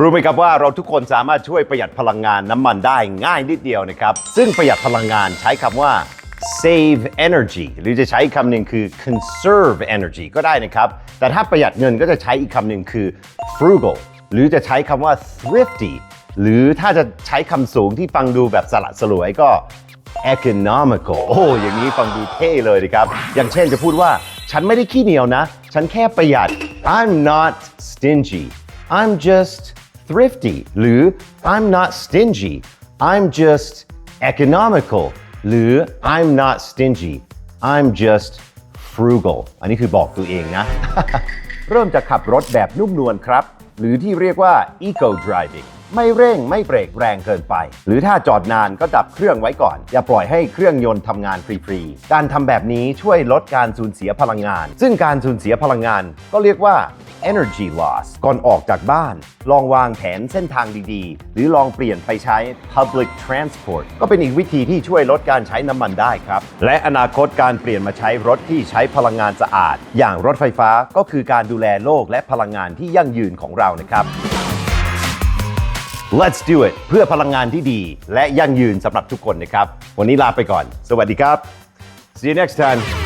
รู้ไหมครับว่าเราทุกคนสามารถช่วยประหยัดพลังงานน้ำมันได้ง่ายนิดเดียวนะครับ ซึ่งประหยัดพลังงานใช้คำว่า save energy หรือจะใช้คำหนึ่งคือ conserve energy ก็ได้นะครับ แต่ถ้าประหยัดเงินก็จะใช้อีกคำหนึ่งคือ frugal หรือจะใช้คำว่า thrifty หรือถ้าจะใช้คำสูงที่ฟังดูแบบสละสลวยก็ economical โอ้อย่างนี้ฟังดูเท่เลยนะครับ อย่างเช่นจะพูดว่า ฉันไม่ได้ขี้เหนียวนะ ฉันแค่ประหยัด I'm not stingy I'm just thrifty หรือ I'm not stingy I'm just economical หรือ I'm not stingy I'm just frugal อันนี้คือบอกตัวเองนะ เริ่มจากขับรถแบบนุ่มนวลครับ หรือที่เรียกว่า eco driving ไม่เร่งไม่เบรกแรงเกินไป หรือถ้าจอดนานก็ดับเครื่องไว้ก่อน อย่าปล่อยให้เครื่องยนต์ทำงานฟรีๆ การทำแบบนี้ช่วยลดการสูญเสียพลังงาน ซึ่งการสูญเสียพลังงาน ก็เรียกว่า energy loss ก่อนออกจากบ้าน ลองวางแผนเส้นทางดีๆ หรือลองเปลี่ยนไปใช้ public transport ก็เป็นอีกวิธีที่ช่วยลดการใช้น้ำมันได้ครับ และอนาคตการเปลี่ยนมาใช้รถที่ใช้พลังงานสะอาด อย่างรถไฟฟ้าก็คือการดูแลโลกและพลังงานที่ยั่งยืนของเรานะครับ Let's do it เพื่อพลังงานที่ดี และยั่งยืนสำหรับทุกคนนะครับ วันนี้ลาไปก่อน สวัสดีครับ See you next time